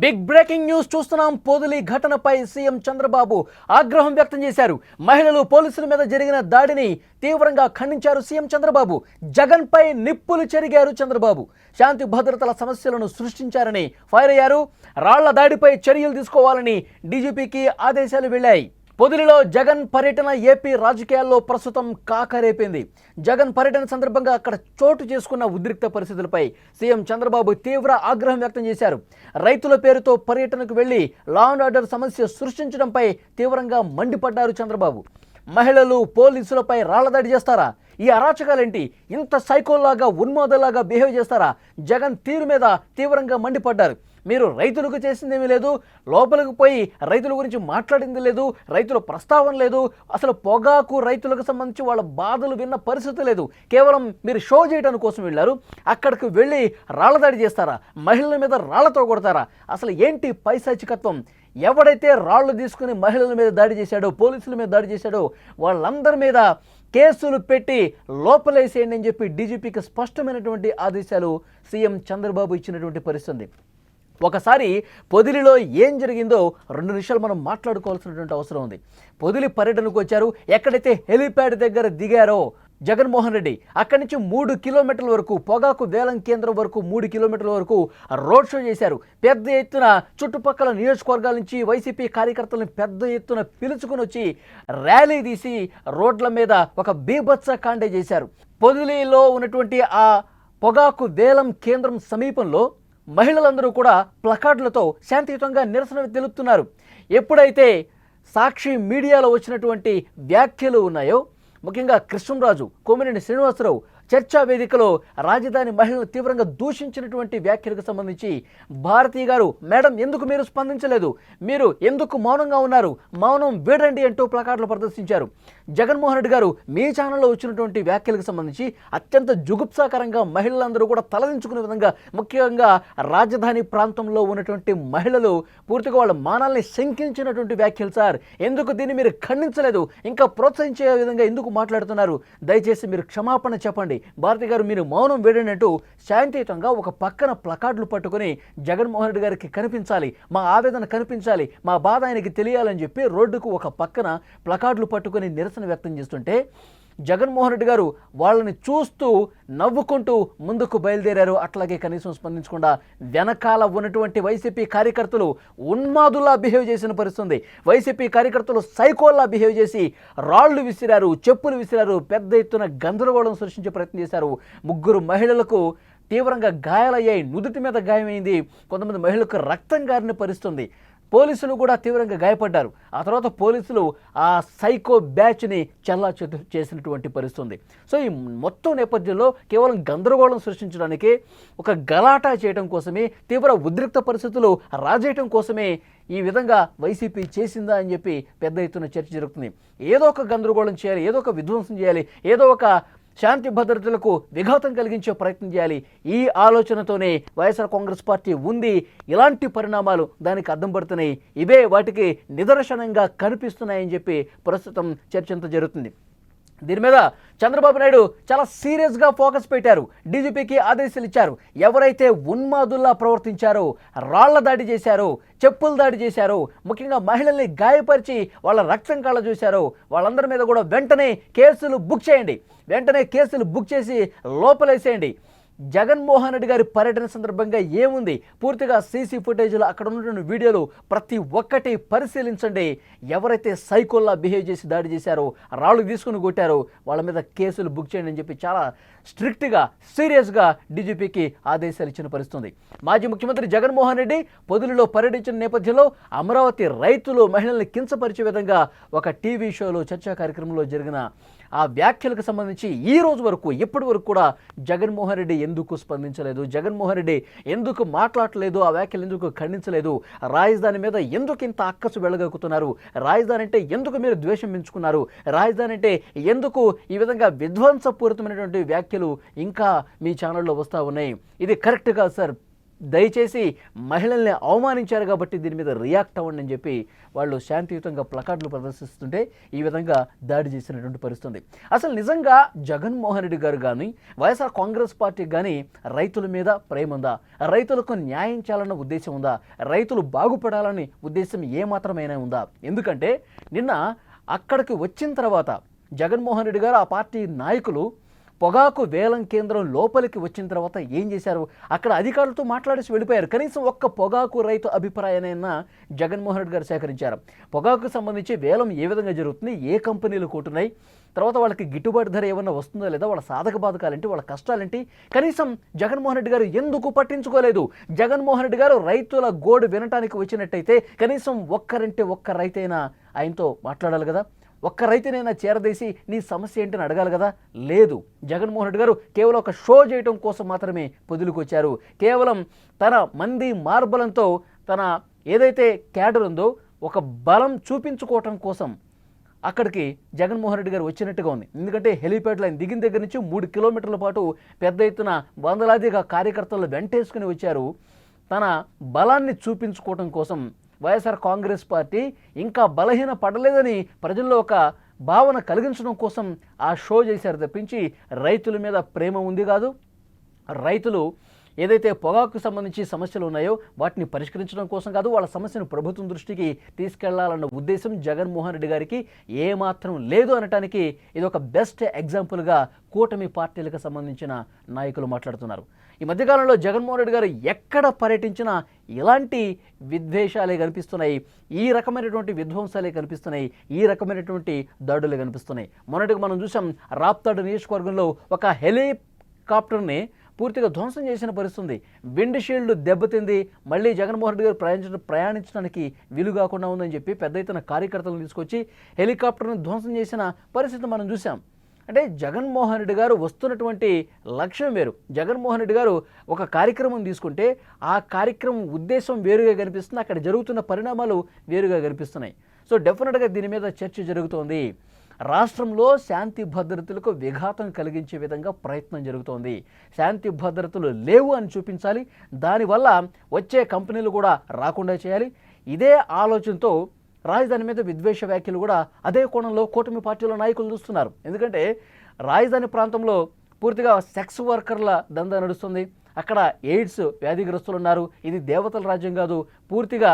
Big breaking news చూస్తున్నాం. పొదిలి ఘటనపై CM Chandrababu ఆగ్రహం వ్యక్తం చేశారు. మహిళలు పోలీసుల మీద జరిగిన దాడిని తీవ్రంగా ఖండించారు సీఎం చంద్రబాబు. జగన్ పై నిప్పులు చెరిగారు చంద్రబాబు. శాంతి భద్రతల సమస్యలను సృష్టించారని ఫైర్ అయ్యారు. రాళ్ళ దాడిపై చర్యలు తీసుకోవాలని డీజీపీకి ఆదేశాలు వెళ్ళాయి. పొదిలిలో జగన్ పర్యటన ఏపీ రాజకీయాల్లో ప్రస్తుతం కాకరేపింది. జగన్ పర్యటన సందర్భంగా అక్కడ చోటు చేసుకున్న ఉద్రిక్త పరిస్థితులపై సీఎం చంద్రబాబు తీవ్ర ఆగ్రహం వ్యక్తం చేశారు. రైతుల పేరుతో పర్యటనకు వెళ్ళి లా అండ్ ఆర్డర్ సమస్య సృష్టించడంపై తీవ్రంగా మండిపడ్డారు చంద్రబాబు. మహిళలు పోలీసులపై రాళ్ళదాడి చేస్తారా? ఈ అరాచకాలేంటి? ఇంత సైకోల్లాగా ఉన్మాదలాగా బిహేవ్ చేస్తారా? జగన్ తీరు మీద తీవ్రంగా మండిపడ్డారు. మీరు రైతులకు చేసిందేమీ లేదు లోపలికి పోయి రైతుల గురించి మాట్లాడింది లేదు రైతుల ప్రస్తావన లేదు అసలు పొగాకు రైతులకు సంబంధించి వాళ్ళ బాధలు విన్న పరిస్థితి లేదు. కేవలం మీరు షో చేయడానికి కోసం వెళ్ళారు అక్కడికి వెళ్ళి రాళ్ళదాడి చేస్తారా మహిళల మీద రాళ్ళతో కొడతారా అసలు ఏంటి పైశాచికత్వం? ఎవడైతే రాళ్ళు తీసుకుని మహిళల మీద దాడి చేశాడో పోలీసుల మీద దాడి చేశాడో వాళ్ళందరి మీద కేసులు పెట్టి లోపలేసేయండి అని చెప్పి డీజీపీకి స్పష్టమైనటువంటి ఆదేశాలు సీఎం చంద్రబాబు ఇచ్చినటువంటి పరిస్థితి ఒకసారి పొదిలిలో ఏం జరిగిందో రెండు నిమిషాలు మనం మాట్లాడుకోవాల్సినటువంటి అవసరం ఉంది. పొదిలి పర్యటనకు వచ్చారు. ఎక్కడైతే హెలిప్యాడ్ దగ్గర దిగారో జగన్మోహన్ రెడ్డి అక్కడి నుంచి మూడు కిలోమీటర్ల వరకు పొగాకు వేలం కేంద్రం వరకు మూడు కిలోమీటర్ల వరకు రోడ్ షో చేశారు. పెద్ద ఎత్తున చుట్టుపక్కల నియోజకవర్గాల నుంచి వైసీపీ కార్యకర్తలను పెద్ద ఎత్తున పిలుచుకుని వచ్చి ర్యాలీ తీసి రోడ్ల మీద ఒక బీభత్స కాండే చేశారు. పొదిలిలో ఉన్నటువంటి ఆ పొగాకు వేలం కేంద్రం సమీపంలో మహిళలందరూ కూడా ప్లకార్డులతో శాంతియుతంగా నిరసన తెలుపుతున్నారు. ఎప్పుడైతే సాక్షి మీడియాలో వచ్చినటువంటి వ్యాఖ్యలు ఉన్నాయో ముఖ్యంగా కృష్ణంరాజు కోమినేని శ్రీనివాసరావు చర్చా వేదికలో రాజధాని మహిళలు తీవ్రంగా దూషించినటువంటి వ్యాఖ్యలకు సంబంధించి భారతీయ గారు మేడం ఎందుకు మీరు స్పందించలేదు? మీరు ఎందుకు మౌనంగా ఉన్నారు? మౌనం వీడండి అంటూ ప్లకార్డులు ప్రదర్శించారు. జగన్మోహన్ రెడ్డి గారు మీ ఛానల్లో వచ్చినటువంటి వ్యాఖ్యలకు సంబంధించి అత్యంత జుగుప్సాకరంగా మహిళలందరూ కూడా తలదించుకునే విధంగా ముఖ్యంగా రాజధాని ప్రాంతంలో ఉన్నటువంటి మహిళలు పూర్తిగా వాళ్ళ మానాల్ని శంకించినటువంటి వ్యాఖ్యలు సార్ ఎందుకు దీన్ని మీరు ఖండించలేదు? ఇంకా ప్రోత్సహించే విధంగా ఎందుకు మాట్లాడుతున్నారు? దయచేసి మీరు క్షమాపణ చెప్పండి. భారతి గారు మీరు మౌనం వేడినట్టు శాంతియుతంగా ఒక పక్కన ప్లకార్డులు పట్టుకుని జగన్మోహన్ రెడ్డి గారికి కనిపించాలి మా ఆవేదన కనిపించాలి మా బాధ ఆయనకి తెలియాలని చెప్పి రోడ్డుకు ఒక పక్కన ప్లకార్డులు పట్టుకొని నిరసన వ్యక్తం చేస్తుంటే జగన్మోహన్ రెడ్డి గారు వాళ్ళని చూస్తూ నవ్వుకుంటూ ముందుకు బయలుదేరారు. అట్లాగే కనీసం స్పందించకుండా వెనకాల ఉన్నటువంటి వైసీపీ కార్యకర్తలు ఉన్మాదుల్లా బిహేవ్ చేసిన పరిస్థితుంది. వైసీపీ కార్యకర్తలు సైకోల్లా బిహేవ్ చేసి రాళ్ళు విసిరారు చెప్పులు విసిరారు పెద్ద ఎత్తున గందరగోళం సృష్టించే ప్రయత్నం చేశారు. ముగ్గురు మహిళలకు తీవ్రంగా గాయాలయ్యాయి. నుదుటి మీద గాయమైంది. కొంతమంది మహిళలకు రక్తం గారిన పరిస్థితుంది. పోలీసులు కూడా తీవ్రంగా గాయపడ్డారు. ఆ తర్వాత పోలీసులు ఆ సైకో బ్యాచ్ని చల్లా చేసినటువంటి పరిస్థితి ఉంది సో ఈ మొత్తం నేపథ్యంలో కేవలం గందరగోళం సృష్టించడానికి ఒక గలాటా చేయడం కోసమే తీవ్ర ఉద్రిక్త పరిస్థితులు రాజేయటం కోసమే ఈ విధంగా వైసీపీ చేసిందా అని చెప్పి పెద్ద ఎత్తున చర్చ జరుగుతుంది. ఏదో ఒక గందరగోళం చేయాలి ఏదో ఒక విధ్వంసం చేయాలి ఏదో ఒక శాంతి భద్రతలకు విఘాతం కలిగించే ప్రయత్నం చేయాలి. ఈ ఆలోచనతోనే వైఎస్ఆర్ కాంగ్రెస్ పార్టీ ఉంది. ఇలాంటి పరిణామాలు దానికి అద్దం పడుతున్నాయి. ఇవే వాటికి నిదర్శనంగా కనిపిస్తున్నాయని చెప్పి ప్రస్తుతం చర్చ జరుగుతుంది. దీని మీద చంద్రబాబు నాయుడు చాలా సీరియస్గా ఫోకస్ పెట్టారు. డీజీపీకి ఆదేశాలు ఇచ్చారు. ఎవరైతే ఉన్మాదుల్లా ప్రవర్తించారో రాళ్ళ దాడి చేశారో చెప్పుల దాడి చేశారో ముఖ్యంగా మహిళల్ని గాయపరిచి వాళ్ళ రక్తం కళ్ళ చూశారో వాళ్ళందరి మీద కూడా వెంటనే కేసులు బుక్ చేయండి. వెంటనే కేసులు బుక్ చేసి లోపలేసేయండి. జగన్మోహన్ రెడ్డి గారి పర్యటన సందర్భంగా ఏముంది? పూర్తిగా సీసీ ఫుటేజ్లో అక్కడ ఉన్నటువంటి వీడియోలు ప్రతి ఒక్కటి పరిశీలించండి. ఎవరైతే సైకోల్లా బిహేవ్ చేసి దాడి చేశారో రాళ్ళు తీసుకుని కొట్టారో వాళ్ళ మీద కేసులు బుక్ చేయండి అని చెప్పి చాలా స్ట్రిక్ట్గా సీరియస్గా డీజీపీకి ఆదేశాలు ఇచ్చిన పరిస్థితుంది. మాజీ ముఖ్యమంత్రి జగన్మోహన్ రెడ్డి పొదులులో పర్యటించిన నేపథ్యంలో అమరావతి రైతులు మహిళల్ని కించపరిచే విధంగా ఒక టీవీ షోలో చర్చా కార్యక్రమంలో జరిగిన ఆ వ్యాఖ్యలకు సంబంధించి ఈ రోజు వరకు ఇప్పటి వరకు కూడా జగన్మోహన్ రెడ్డి ఎందుకు స్పందించలేదు? జగన్మోహన్ రెడ్డి ఎందుకు మాట్లాడలేదు? ఆ వ్యాఖ్యలు ఎందుకు ఖండించలేదు? రాజధాని మీద ఎందుకు ఇంత అక్కసు వెళ్ళగక్కుతున్నారు రాజధాని అంటే ఎందుకు మీరు ద్వేషం పెంచుకున్నారు? రాజధాని అంటే ఎందుకు ఈ విధంగా విధ్వంసపూరితమైనటువంటి వ్యాఖ్యలు ఇంకా మీ ఛానల్లో వస్తూ ఉన్నాయి? ఇది కరెక్ట్ కాదు సార్. దయచేసి మహిళల్ని అవమానించారు కాబట్టి దీని మీద రియాక్ట్ అవ్వండి అని చెప్పి వాళ్ళు శాంతియుతంగా ప్లకార్డులు ప్రదర్శిస్తుంటే ఈ విధంగా దాడి చేసినటువంటి పరిస్థితుంది. అసలు నిజంగా జగన్మోహన్ రెడ్డి గారు కానీ వైఎస్ఆర్ కాంగ్రెస్ పార్టీకి కానీ రైతుల మీద ప్రేమ ఉందా? రైతులకు న్యాయం చేయాలన్న ఉద్దేశం ఉందా? రైతులు బాగుపడాలని ఉద్దేశం ఏమాత్రమైనా ఉందా? ఎందుకంటే నిన్న అక్కడికి వచ్చిన తర్వాత జగన్మోహన్ రెడ్డి గారు ఆ పార్టీ నాయకులు పొగాకు వేలం కేంద్రం లోపలికి వచ్చిన తర్వాత ఏం చేశారు? అక్కడ అధికారులతో మాట్లాడేసి వెళ్ళిపోయారు. కనీసం ఒక్క పొగాకు రైతు అభిప్రాయానైనా జగన్మోహన్ రెడ్డి గారు సేకరించారు. పొగాకు సంబంధించి వేలం ఏ విధంగా జరుగుతుంది? ఏ కంపెనీలు కొంటున్నాయి తర్వాత వాళ్ళకి గిట్టుబాటు ధర ఏమన్నా వస్తుందో లేదా? వాళ్ళ సాధక బాధకాలేంటి? వాళ్ళ కష్టాలేంటి? కనీసం జగన్మోహన్ రెడ్డి గారు ఎందుకు పట్టించుకోలేదు? జగన్మోహన్ రెడ్డి గారు రైతుల గోడు వినటానికి వచ్చినట్టయితే కనీసం ఒక్కరంటే ఒక్క రైతైనా ఆయనతో మాట్లాడాలి కదా? ఒక్క రైతునైనా చేరదీసి నీ సమస్య ఏంటని అడగాలి కదా? లేదు. జగన్మోహన్ రెడ్డి గారు కేవలం ఒక షో చేయడం కోసం మాత్రమే పొదులుకు వచ్చారు కేవలం తన మంది మార్బలంతో తన ఏదైతే క్యాడర్ ఉందో ఒక బలం చూపించుకోవటం కోసం అక్కడికి జగన్మోహన్ రెడ్డి గారు వచ్చినట్టుగా ఉంది. ఎందుకంటే హెలిప్యాడ్ లైన్ దిగిన దగ్గర నుంచి మూడు కిలోమీటర్ల పాటు పెద్ద ఎత్తున వందలాదిగా కార్యకర్తలు వెంటేసుకుని వచ్చారు. తన బలాన్ని చూపించుకోవటం కోసం వైఎస్ఆర్ కాంగ్రెస్ పార్టీ ఇంకా బలహీన పడలేదని ప్రజల్లో ఒక భావన కలిగించడం కోసం ఆ షో చేశారు తప్పించి రైతుల మీద ప్రేమ ఉంది కాదు. రైతులు ఏదైతే పొగాకు సంబంధించి సమస్యలు ఉన్నాయో వాటిని పరిష్కరించడం కోసం కాదు వాళ్ళ సమస్యను ప్రభుత్వం దృష్టికి తీసుకెళ్ళాలన్న ఉద్దేశం జగన్మోహన్ రెడ్డి గారికి ఏమాత్రం లేదు అనటానికి ఇది ఒక బెస్ట్ ఎగ్జాంపుల్గా కూటమి పార్టీలకు సంబంధించిన నాయకులు మాట్లాడుతున్నారు. ఈ మధ్యకాలంలో జగన్మోహన్ రెడ్డి గారు ఎక్కడ పర్యటించినా ఇలాంటి విద్వేషాలే కనిపిస్తున్నాయి. ఈ రకమైనటువంటి విధ్వంసాలే కనిపిస్తున్నాయి. ఈ రకమైనటువంటి దాడులే కనిపిస్తున్నాయి. మొన్నటికి మనం చూసాం రాప్తాడు నియోజకవర్గంలో ఒక హెలికాప్టర్ని పూర్తిగా ధ్వంసం చేసిన పరిస్థితుంది. విండ్ షీల్డ్ దెబ్బతింది. మళ్ళీ జగన్మోహన్ రెడ్డి గారు ప్రయాణించడం ప్రయాణించడానికి వీలు కాకుండా ఉందని చెప్పి పెద్ద ఎత్తున కార్యకర్తలను తీసుకొచ్చి హెలికాప్టర్ను ధ్వంసం చేసిన పరిస్థితి మనం చూసాం అంటే జగన్మోహన్ రెడ్డి గారు వస్తున్నటువంటి లక్ష్యం వేరు. జగన్మోహన్ రెడ్డి గారు ఒక కార్యక్రమం తీసుకుంటే ఆ కార్యక్రమం ఉద్దేశం వేరుగా కనిపిస్తుంది. అక్కడ జరుగుతున్న పరిణామాలు వేరుగా కనిపిస్తున్నాయి. సో డెఫినెట్గా దీని మీద చర్చ జరుగుతోంది. రాష్ట్రంలో శాంతి భద్రతలకు విఘాతం కలిగించే విధంగా ప్రయత్నం జరుగుతోంది. శాంతి భద్రతలు లేవు అని చూపించాలి. దానివల్ల వచ్చే కంపెనీలు కూడా రాకుండా చేయాలి. ఇదే ఆలోచనతో రాజధాని మీద విద్వేష వ్యాఖ్యలు కూడా అదే కోణంలో కూటమి పార్టీల నాయకులు చూస్తున్నారు. ఎందుకంటే రాజధాని ప్రాంతంలో పూర్తిగా సెక్స్ వర్కర్ల దందా నడుస్తుంది. అక్కడ ఎయిడ్స్ వ్యాధిగ్రస్తులు ఉన్నారు. ఇది దేవతల రాజ్యం కాదు. పూర్తిగా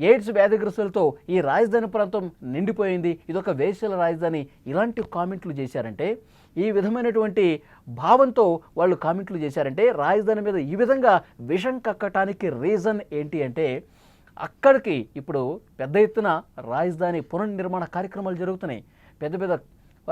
ఎయిడ్స్ వ్యాధిగ్రస్తులతో ఈ రాజధాని ప్రాంతం నిండిపోయింది. ఇదొక వేశ్యల రాజధాని. ఇలాంటి కామెంట్లు చేశారంటే ఈ విధమైనటువంటి భావంతో వాళ్ళు కామెంట్లు చేశారంటే రాజధాని మీద ఈ విధంగా విషం కక్కటానికి రీజన్ ఏంటి అంటే అక్కడికి ఇప్పుడు పెద్ద ఎత్తున రాజధాని పునర్నిర్మాణ కార్యక్రమాలు జరుగుతున్నాయి. పెద్ద పెద్ద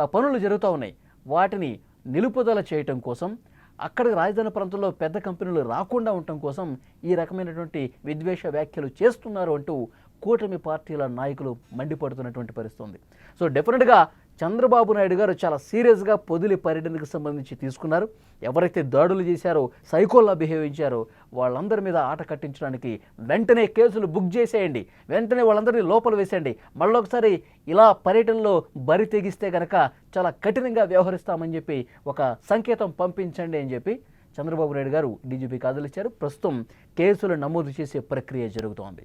పనులు జరుగుతూ ఉన్నాయి. వాటిని నిలుపుదల చేయటం కోసం అక్కడికి రాజధాని ప్రాంతంలో పెద్ద కంపెనీలు రాకుండా ఉండటం కోసం ఈ రకమైనటువంటి విద్వేష వ్యాఖ్యలు చేస్తున్నారు అంటూ కూటమి పార్టీల నాయకులు మండిపడుతున్నటువంటి పరిస్థితి ఉంది. సో డెఫినెట్గా చంద్రబాబు నాయుడు గారు చాలా సీరియస్గా పొదిలి పర్యటనకు సంబంధించి తీసుకున్నారు. ఎవరైతే దాడులు చేశారో సైకోల్లా బిహేవ్ ఇచ్చారో వాళ్ళందరి మీద ఆట కట్టించడానికి వెంటనే కేసులు బుక్ చేసేయండి. వెంటనే వాళ్ళందరినీ లోపల వేసేయండి. మళ్ళొకసారి ఇలా పర్యటనలో బరి తెగిస్తే కనుక చాలా కఠినంగా వ్యవహరిస్తామని చెప్పి ఒక సంకేతం పంపించండి అని చెప్పి చంద్రబాబు నాయుడు గారు డీజీపీకి కాదలిచ్చారు ప్రస్తుతం కేసులు నమోదు చేసే ప్రక్రియ జరుగుతోంది.